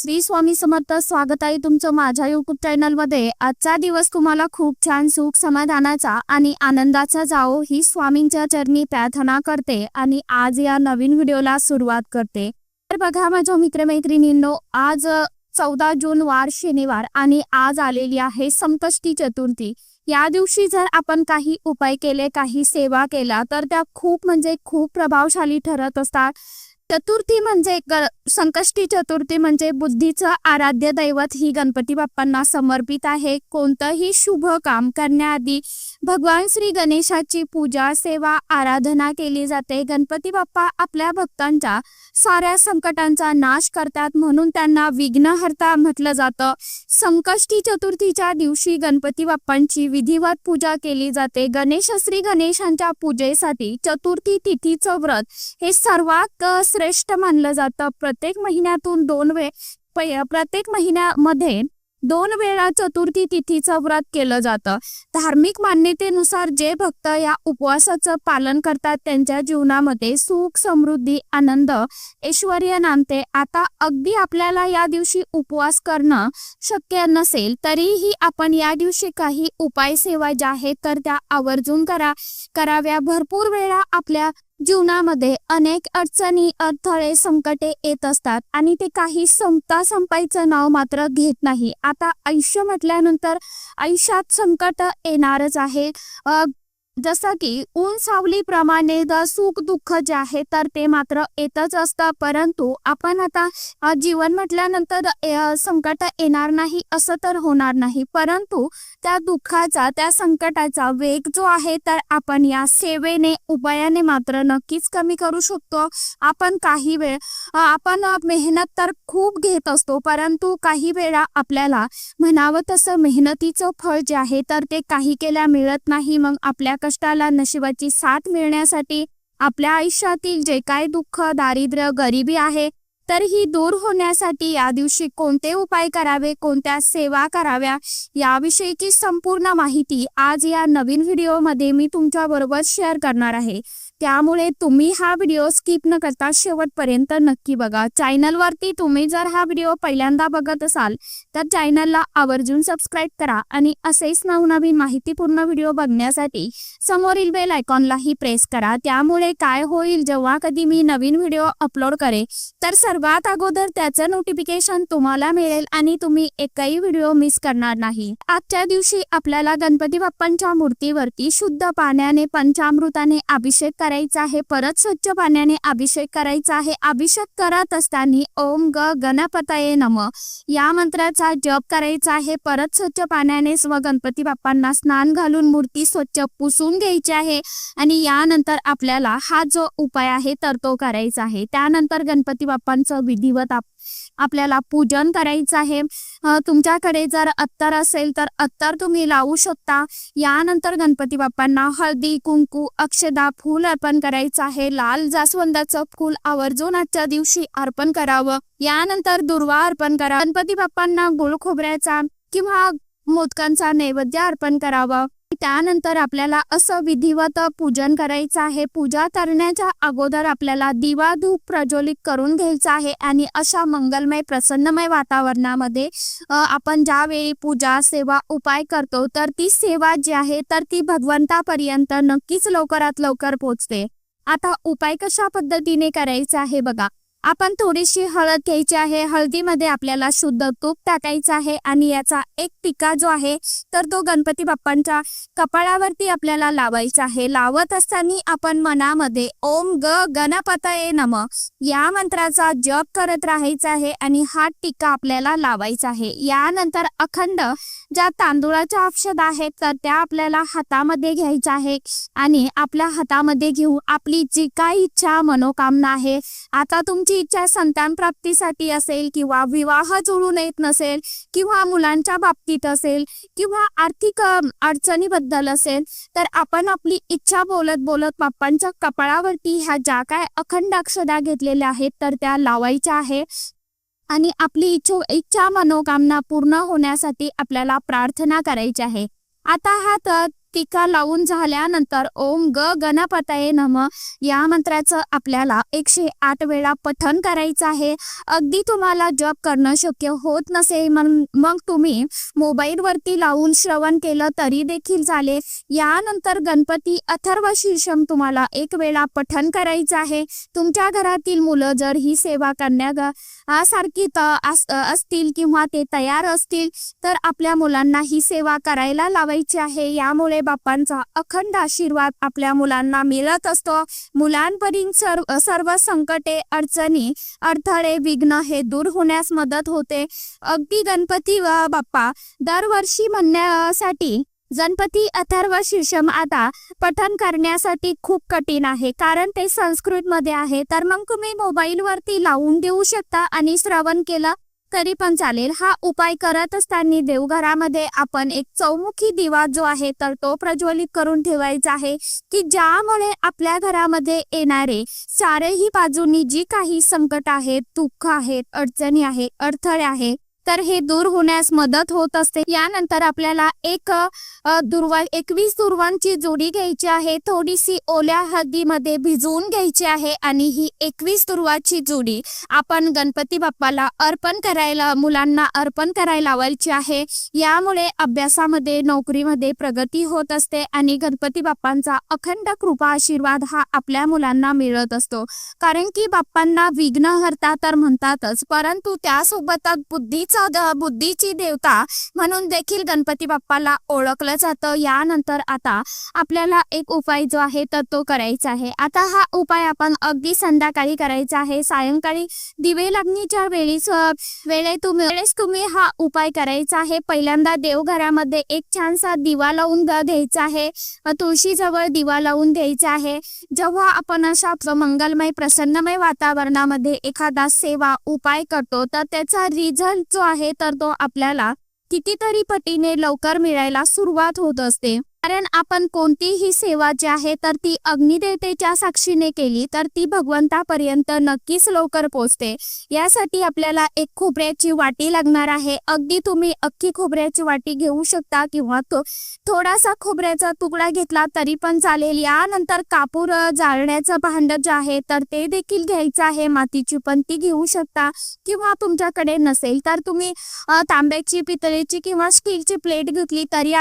श्री स्वामी समर्थ स्वागत आहे तुमचं माझ्या युट्यूब चॅनलमध्ये आजचा दिवस तुम्हाला खूप छान सुख समाधानाचा आणि आनंदाचा जाओ ही स्वामींच्या चरणी प्रार्थना करते आणि आज या नवीन व्हिडिओला सुरुवात करते. तर बघा माझ्या मित्रमैत्रिणींनो आज चौदा जून वार शनिवार आणि आज आलेली आहे संकष्टी चतुर्थी. या दिवशी जर आपण काही उपाय केले काही सेवा केला तर त्या खूप म्हणजे खूप प्रभावशाली ठरत असतात. चतुर्थी म्हणजे संकष्टी चतुर्थी म्हणजे बुद्धीचं आराध्य दैवत ही गणपती बाप्पांना समर्पित आहे. कोणतंही शुभ काम करण्याआधी भगवान श्री गणेशाची पूजा सेवा आराधना केली जाते. गणपती बाप्पा आपल्या भक्तांच्या साऱ्या संकटांचा नाश करतात म्हणून त्यांना विघ्नहर्ता म्हटलं जातं. संकष्टी चतुर्थीच्या दिवशी गणपती बाप्पांची विधिवत पूजा केली जाते. गणेश श्री गणेशांच्या पूजेसाठी चतुर्थी तिथीचं व्रत हे सर्वात श्रेष्ठ मानलं जातं. प्रत्येक महिन्यातून दोन वेळ प्रत्येक महिन्यामध्ये दोन वेळा चतुर्थी तिथीचं व्रत केलं जातं. धार्मिक मान्यतेनुसार जे भक्त या उपवासाचं पालन करतात त्यांच्या जीवनामध्ये सुख समृद्धी आनंद ऐश्वर नांदते. आता अगदी आपल्याला या दिवशी उपवास करणं शक्य नसेल तरीही आपण या दिवशी काही उपाय सेवा ज्या आहेत तर त्या आवर्जून करा कराव्या. भरपूर वेळा आपल्या जीवनामध्ये अनेक अडचणी अडथळे संकटे येत असतात आणि ते काही संपता संपायचं नाव मात्र घेत नाही. आता आयुष्य म्हटल्यानंतर आयुष्यात संकट येणारच आहे. जसं की ऊन सावलीप्रमाणे द सुख दुःख जे आहे तर ते मात्र येतच असतं. परंतु आपण आता जीवन म्हटल्यानंतर संकट येणार नाही असं तर होणार नाही. परंतु त्या दुःखाचा त्या संकटाचा वेग जो आहे तर आपण या सेवेने उपायाने मात्र नक्कीच कमी करू शकतो. आपण काही वेळ आपण मेहनत तर खूप घेत असतो परंतु काही वेळा आपल्याला म्हणावं तसं मेहनतीचं फळ जे आहे तर ते काही केल्या मिळत नाही. मग आपल्या कष्टाला नशिबाची साथ मिळण्यासाठी आपल्या आयुष्यातील जे काय दुःख दारिद्र्य गरिबी आहे तर ही दूर होण्यासाठी या दिवशी कोणते उपाय करावे कोणत्या सेवा कराव्या याविषयीची संपूर्ण माहिती आज या नवीन व्हिडिओमध्ये मी तुमच्या बरोबर शेअर करणार आहे. त्यामुळे तुम्ही हा व्हिडिओ स्किप न करता शेवटपर्यंत नक्की बघा. चॅनलवरती तुम्ही जर हा व्हिडिओ पहिल्यांदा बघत असाल तर चॅनलला आवर्जून सबस्क्राईब करा आणि असेच नवनवीन माहितीपूर्ण व्हिडिओ बघण्यासाठी समोरील बेल आयकॉनलाही प्रेस करा. त्यामुळे काय होईल जेव्हा कधी मी नवीन व्हिडिओ अपलोड करे तर सर्वात अगोदर त्याचं नोटिफिकेशन तुम्हाला मिळेल आणि तुम्ही एकही व्हिडिओ मिस करणार नाही. आजच्या दिवशी आपल्याला गणपती बाप्पांच्या मूर्तीवरती शुद्ध पाण्याने पंचामृताने अभिषेक करायचा आहे परत स्वच्छ पाण्याने अभिषेक करायचा आहे. अभिषेक करत असताना ओम ग गणपतये नम. या मंत्राचा जप करायचा आहे. परत स्वच्छ पाण्याने स्व गणपती बाप्पांना स्नान घालून मूर्ती स्वच्छ पुसून घ्यायची आहे. आणि यानंतर आपल्याला हा जो उपाय आहे तर तो करायचा आहे. त्यानंतर गणपती बाप्पांचं विधिवत आप आपल्याला पूजन करायचं आहे. तुमच्याकडे जर अत्तर असेल तर अत्तर तुम्ही लावू शकता. यानंतर गणपती बाप्पांना हळदी कुंकू अक्षदा फूल अर्पण करायचं आहे. लाल जास्वंदाचं फूल आवर्जून आजच्या दिवशी अर्पण करावं. यानंतर दुर्वा अर्पण करा. गणपती बाप्पांना गुळ खोबऱ्याचा किंवा मोदकांचा नैवेद्य अर्पण करावं. त्यानंतर आपल्याला असं विधिवत पूजन करायचं आहे. पूजा करण्याच्या अगोदर आपल्याला दिवा धूप प्रज्वलित करून घ्यायचा आहे आणि अशा मंगलमय प्रसन्नमय वातावरणामध्ये आपण ज्यावेळी पूजा सेवा उपाय करतो तर ती सेवा जी आहे तर ती भगवंतापर्यंत नक्कीच लवकरात लवकर पोहोचते आता उपाय कशा पद्धतीने करायचा आहे बघा. आपण थोडीशी हळद घ्यायची आहे. हळदीमध्ये आपल्याला शुद्ध तूप टाकायचं आहे आणि याचा एक टिका जो आहे तर तो गणपती बाप्पांच्या कपाळावरती आपल्याला लावायचा आहे. लावत असताना आपण मनामध्ये ओम ग गणपतये नम या मंत्राचा जप करत राहायचा आहे आणि हा टिका आपल्याला लावायचा आहे. यानंतर अखंड ज्या तांदूळाच्या औषध आहेत तर त्या आपल्याला हातामध्ये घ्यायच्या आहे आणि आपल्या हातामध्ये घेऊन आपली जी काही इच्छा मनोकामना आहे आता तुमची इच्छा संतान प्राप्तीसाठी असेल किंवा विवाह जुळून येत नसेल किंवा मुलांच्या बाबतीत असेल किंवा आर्थिक अडचणीबद्दल असेल तर आपण आपली इच्छा बोलत बोलत बाप्पांच्या कपाळावरती ह्या ज्या काय अखंड अक्षदा घेतलेल्या आहेत तर त्या लावायच्या आहे. आणि आपली इच्छो इच्छा मनोकामना पूर्ण होण्यासाठी आपल्याला प्रार्थना करायची आहे. आता हा तर टीका लावून झाल्यानंतर ओम ग गणपतये नम या मंत्राचं आपल्याला एकशे आठ वेळा पठन करायचं आहे. अगदी तुम्हाला जप करणं शक्य होत नसेल मग तुम्ही मोबाईलवरती लावून श्रवण केलं तरी देखील चालेल. यानंतर गणपती अथर्व शीर्षम तुम्हाला एक वेळा पठन करायचं आहे. तुमच्या घरातील मुलं जर ही सेवा करण्या सारखी अस- असतील किंवा ते तयार असतील तर आपल्या मुलांना ही सेवा करायला लावायची आहे. यामुळे बापांचा अखंड आशीर्वाद आपल्या मुलांना मिळत असतो. मुलांपर्यंत सर्व सर्व संकटे अडचणी अडथळे विघ्न हे दूर होण्यास मदत होते. अगदी गणपती व बाप्पा दरवर्षी म्हणण्यासाठी गणपती अथर्व शीर्षम आता पठन करण्यासाठी खूप कठीण आहे. कारण ते संस्कृत मध्ये आहे. तर मग तुम्ही मोबाईलवरती लावून देऊ शकता आणि श्रवण केलं तरी पण चालेल हा उपाय करत असताना देवघरामध्ये आपण एक चौमुखी दिवा जो आहे तर तो प्रज्वलित करून ठेवायचा आहे की ज्यामुळे आपल्या घरामध्ये येणारे चारही बाजूनी जी काही संकट आहेत दुःख आहेत अडचणी आहेत अडथळे आहेत तर हे दूर होण्यास मदत होत असते. यानंतर आपल्याला एक दुर्वा एकवीस दुर्वांची जोडी घ्यायची आहे. थोडीशी ओल्या हळदीमध्ये भिजवून घ्यायची आहे आणि ही एकवीस दुर्वाची जोडी आपण गणपती बाप्पाला अर्पण करायला मुलांना अर्पण करायला लावायची आहे. यामुळे अभ्यासामध्ये नोकरीमध्ये प्रगती होत असते आणि गणपती बाप्पांचा अखंड कृपा आशीर्वाद हा आपल्या मुलांना मिळत असतो. कारण की बाप्पांना विघ्नहर्ता तर म्हणतातच परंतु त्यासोबतच बुद्धी द- बुद्धीची देवता म्हणून देखील गणपती बाप्पाला ओळखलं जातं. यानंतर आता आपल्याला एक उपाय जो आहे तर तो करायचा आहे. आता हा उपाय आपण अगदी संध्याकाळी करायचा आहे. सायंकाळी दिवे लागणीच्या वेळीच वेळे तुम्ही वेळेस तुम्ही हा उपाय करायचा आहे. पहिल्यांदा देवघरामध्ये एक छानसा दिवा लावून द्यायचा घ्यायचा आहे. तुळशीजवळ दिवा लावून द्यायचा आहे. जेव्हा आपण अशा मंगलमय प्रसन्नमय वातावरणामध्ये एखादा सेवा उपाय करतो तर त्याचा रिझल्ट जो आहे तर तो आपल्याला कितीतरी पटीने लवकर मिळायला सुरुवात होत असते. कारण आपण कोणतीही सेवा जी आहे तर ती अग्निदेवतेच्या साक्षीने केली तर ती भगवंतापर्यंत नक्कीच लवकर पोहोचते. यासाठी आपल्याला एक खोबऱ्याची वाटी लागणार आहे. अगदी तुम्ही अख्खी खोबऱ्याची वाटी घेऊ शकता किंवा तो थोडासा खोबऱ्याचा तुकडा घेतला तरी पण चालेल. यानंतर कापूर जाळण्याचं भांड जे आहे तर ते देखील घ्यायचं आहे. मातीची पण ती घेऊ शकता किंवा तुमच्याकडे नसेल तर तुम्ही तांब्याची पितळेची किंवा स्टीलची प्लेट घेतली तरी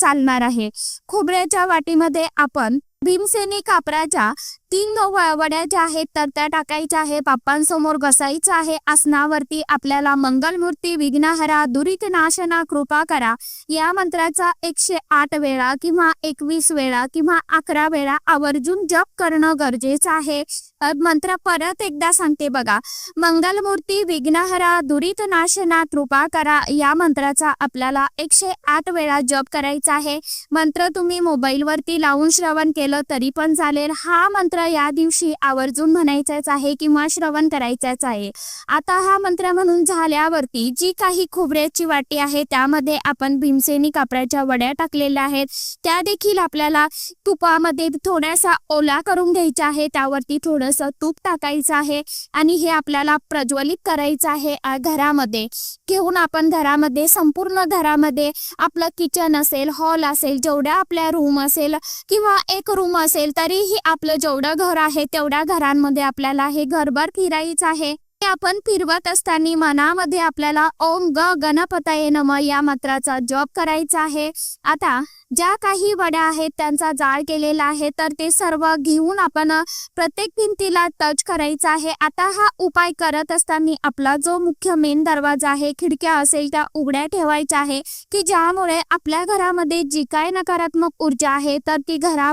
चालणार आहे. खोबऱ्याच्या वाटीमध्ये आपण भीमसेनी कापराच्या तीन वड्या ज्या आहेत तर त्या टाकायच्या आहे बाप्पांसमोर घसायचं आहे. आसनावरती आपल्याला मंगलमूर्ती विघ्नहरा दुरित नाशना कृपा करा. या मंत्राचा एकशे आठ वेळा किंवा एकवीस वेळा किंवा अकरा वेळा आवर्जून जप करणं गरजेचं आहे. मंत्र परत एकदा सांगते बघा. मंगलमूर्ती विघ्नहरा दुरित नाशना कृपा करा. या मंत्राचा आपल्याला एकशे आठ वेळा जप करायचा आहे. मंत्र तुम्ही मोबाईलवरती लावून श्रवण केलं तरी पण चालेल. हा मंत्र या दिवशी आवर्जून म्हणायचाच आहे किंवा श्रवण करायचाच आहे. आता हा मंत्र म्हणून झाल्यावरती जी काही खोबऱ्याची वाटी आहे त्यामध्ये आपण भीमसेनी कापडाच्या वड्या टाकलेल्या आहेत. त्या देखील आपल्याला तुपामध्ये थोड्यासा ओला करून घ्यायचा आहे. त्यावरती थोडंसं तूप टाकायचं आहे आणि हे आपल्याला प्रज्वलित करायचं आहे घरामध्ये. घेऊन आपण घरामध्ये संपूर्ण घरामध्ये आपलं किचन असेल हॉल असेल जेवढ्या आपल्या रूम असेल किंवा एक रूम असेल तरीही आपलं जेवढं घर आहे तेवढ्या घरांमध्ये आपल्याला हे घरभर फिरायचं आहे. हे आपण फिरवत असताना मनामध्ये आपल्याला ओम ग गणपतये नम या मंत्राचा जप करायचा आहे. आता ज्या काही वड्या आहेत त्यांचा जाळ केलेला आहे तर ते सर्व घेऊन आपण प्रत्येक भिंतीला टच करायचा आहे. आता हा उपाय करत असताना आपला जो मुख्य मेन दरवाजा आहे खिडक्या असेल त्या उघड्या ठेवायच्या आहे की ज्यामुळे आपल्या घरामध्ये जी काय नकारात्मक ऊर्जा आहे तर ती घरा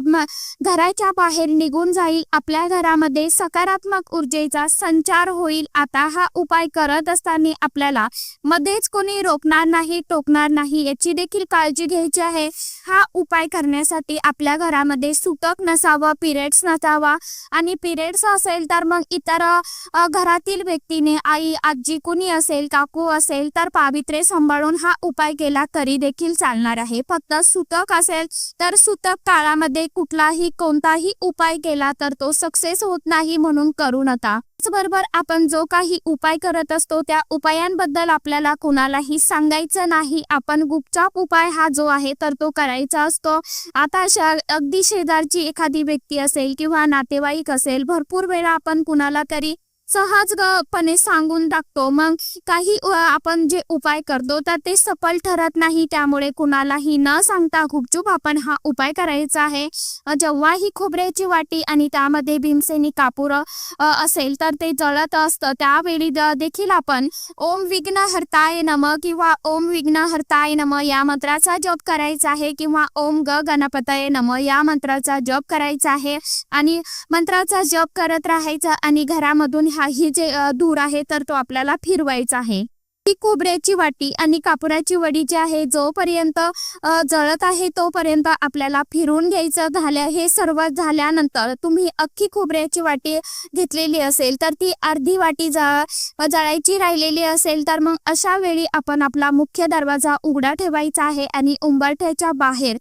घराच्या बाहेर निघून जाईल. आपल्या घरामध्ये सकारात्मक ऊर्जेचा संचार होईल. आता हा उपाय करत असताना आपल्याला मध्येच कोणी रोखणार नाही टोकणार नाही याची देखील काळजी घ्यायची आहे. हा उपाय करण्यासाठी आपल्या घरामध्ये सुतक नसावं पिरियड्स नसावा. आणि पिरियड्स असेल तर मग इतर घरातील व्यक्तीने आई आजी कुणी असेल काकू असेल तर पावित्र्य सांभाळून हा उपाय केला तरी देखील चालणार आहे. फक्त सुतक असेल तर सुतक काळामध्ये कुठलाही कोणताही उपाय केला तर तो सक्सेस होत नाही म्हणून करू नका. त्याचबरोबर आपण जो काही उपाय करत असतो त्या उपायांबद्दल आपल्याला कुणालाही सांगायचं नाही. आपण गुपचाप उपाय हा जो आहे तर तो करायचा असतो. आता अशा अगदी शेजारची एखादी व्यक्ती असेल किंवा नातेवाईक असेल भरपूर वेळा आपण कुणाला तरी सहजपणे सांगून टाकतो. मग काही आपण जे उपाय करतो तर ते सफल ठरत नाही. त्यामुळे कुणालाही न सांगता गुपचूप आपण हा उपाय करायचा आहे. जेव्हा ही खोबऱ्याची वाटी आणि त्यामध्ये भीमसेनी कापूर असेल तर ते जळत असतं. त्यावेळी द- देखील आपण ओम विघ्न हरताय नम किंवा ओम विघ्न हरताय नम या मंत्राचा जप करायचा आहे किंवा ओम ग गणपतये नम या मंत्राचा जप करायचा आहे. आणि मंत्राचा जप करत राहायचा आणि घरामधून हा ही जे दूर धूर आहे तर तो आपल्याला फिरवायचा आहे. ही खोबऱ्याची वाटी आणि कापुराची वडी जी आहे जोपर्यंत जळत आहे तोपर्यंत आपल्याला फिरून घ्यायचं झाल्या हे सर्व झाल्यानंतर तुम्ही अख्खी खोबऱ्याची वाटी घेतलेली असेल तर ती अर्धी वाटी जळायची राहिलेली असेल तर मग अशा वेळी आपण आपला मुख्य दरवाजा उघडा ठेवायचा आहे आणि उंबरठ्याच्या बाहेर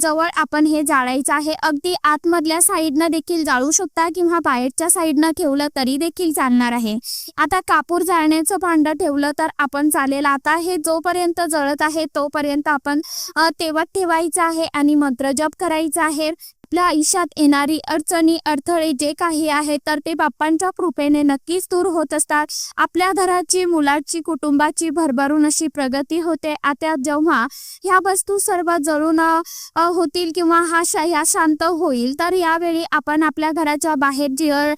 जवळ आपण हे जाळायचं आहे. अगदी आतमधल्या साईडनं देखील जाळू शकता किंवा बाहेरच्या साईडनं ठेवलं तरी देखील चालणार आहे. आता कापूर जाळण्याचं भांडं ठेवलं तर आपण चालेल. आता हे जोपर्यंत जळत आहे तोपर्यंत आपण तेवत ठेवायचं आहे आणि मंत्र जप करायचा आहे. आपल्या आयुष्यात येणारी अडचणी अडथळे जे काही आहे तर ते बाप्पांच्या कृपेने नक्कीच दूर होत असतात. आपल्या घराची मुलाची कुटुंबाची भरभरून अशी प्रगती होते. आता जेव्हा ह्या वस्तू सर्व जळून होतील किंवा हा ह्या शांत होईल तर यावेळी आपण आपल्या घराच्या बाहेर जिअर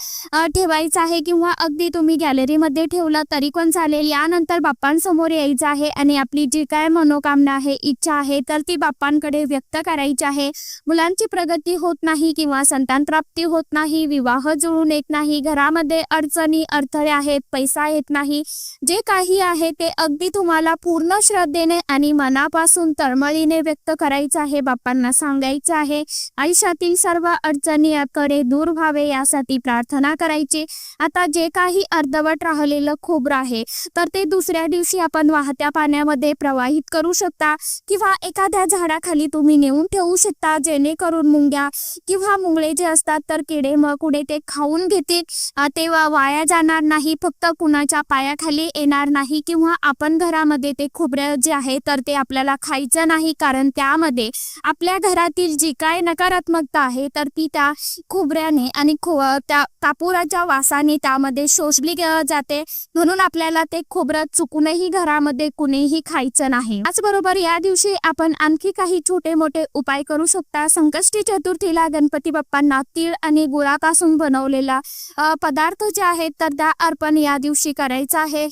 ठेवायचं आहे किंवा अगदी तुम्ही गॅलरीमध्ये ठेवलं तरी पण चालेल. यानंतर बाप्पांसमोर यायचं आहे आणि आपली जी काय मनोकामना आहे इच्छा आहे तर ती बाप्पांकडे व्यक्त करायची आहे. मुलांची प्रगती होत नाही किंवा संतान प्राप्ती होत नाही विवाह जुळून येत नाही घरामध्ये अडचणी अडथळे आहेत पैसा येत नाही जे काही आहे ते अगदी तुम्हाला पूर्ण श्रद्धेने आणि मनापासून तळमळीने व्यक्त करायचं आहे बाप्पांना सांगायचं आहे. आयुष्यातील सर्व अडचणी कडे दूर व्हावे यासाठी प्रार्थना करायची. आता जे काही अर्धवट राहिलेलं खोबरं आहे तर ते दुसऱ्या दिवशी आपण वाहत्या पाण्यामध्ये प्रवाहित करू शकता किंवा एखाद्या झाडाखाली तुम्ही नेऊन ठेवू शकता जेणेकरून मुंग्या किंवा मुंगळे जे असतात तर किडे मकुडे ते खाऊन घेतील. तेव्हा ते वाया जाणार नाही फक्त कुणाच्या पायाखाली येणार नाही किंवा आपण घरामध्ये ते खोबरं जे आहे तर ते आपल्याला खायचं नाही. कारण त्यामध्ये आपल्या घरातील जी काय नकारात्मकता आहे तर ती त्या खोबऱ्याने आणि खो त्या कापुराच्या वासाने त्यामध्ये शोषली जाते. म्हणून आपल्याला ते खोबरं चुकूनही घरामध्ये कुणीही खायचं नाही. त्याचबरोबर या दिवशी आपण आणखी काही छोटे मोठे उपाय करू शकता. संकष्टी चतुर्थी चतुर्थीला गणपती बाप्पांना तीळ आणि गुळापासून बनवलेला पदार्थ जे आहेत तर त्या अर्पण या दिवशी करायचं आहे.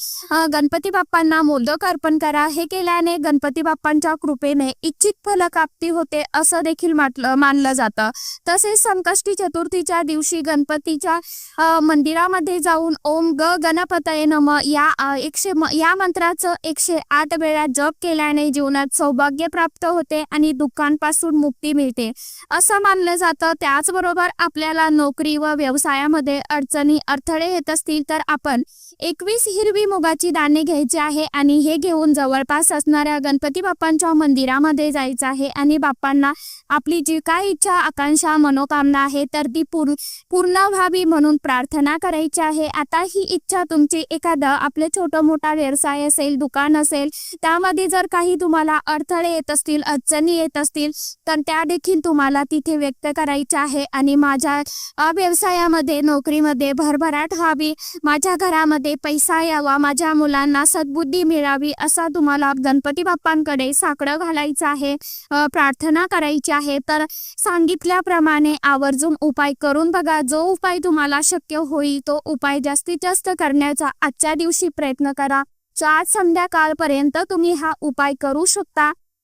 गणपती बाप्पांना मोदक अर्पण करा. हे केल्याने गणपती बाप्पांच्या कृपेने इच्छित फलप्राप्ती होते असं देखील म्हटलं मानलं जातं. तसेच संकष्टी चतुर्थीच्या दिवशी गणपतीच्या मंदिरामध्ये जाऊन ओम ग गणपतये नम या एकशे या मंत्राचं एकशे आठ वेळा जप केल्याने जीवनात सौभाग्य प्राप्त होते आणि दुःखांपासून मुक्ती मिळते. असं मानलं जातं. त्याचबरोबर आपल्याला नोकरी व व्यवसायामध्ये अडचणी अडथळे येत असतील तर आपण एकवीस हिरवी मुगाची दाणे घ्यायची आहे आणि हे घेऊन जवळपास असणाऱ्या गणपती बाप्पांच्या मंदिरामध्ये जायचं आहे आणि बाप्पांना आपली जी काय इच्छा आकांक्षा मनोकामना आहे तर ती पूर्ण पूर्ण व्हावी म्हणून प्रार्थना करायची आहे. आता ही इच्छा तुमची एखादं आपले छोटं मोठा व्यवसाय असेल दुकान असेल त्यामध्ये जर काही तुम्हाला अडथळे येत असतील अडचणी येत असतील तर त्या देखील तुम्हाला तिथे व्यक्त करायच्या आहे. आणि माझ्या व्यवसायामध्ये नोकरीमध्ये भरभराट व्हावी माझ्या घरामध्ये पैसा यावा माझ्या मुलांना सद्बुद्धी मिळावी असा तुम्हाला गणपती बाप्पांकडे साकडं घालायचं आहे प्रार्थना करायची आहे. तर सांगितल्याप्रमाणे आवर्जून उपाय करून बघा. जो उपाय तुम्हाला शक्य होईल तो उपाय जास्तीत जास्त करण्याचा आजच्या दिवशी प्रयत्न करा. आज संध्याकाळपर्यंत तुम्ही हा उपाय करू शकता.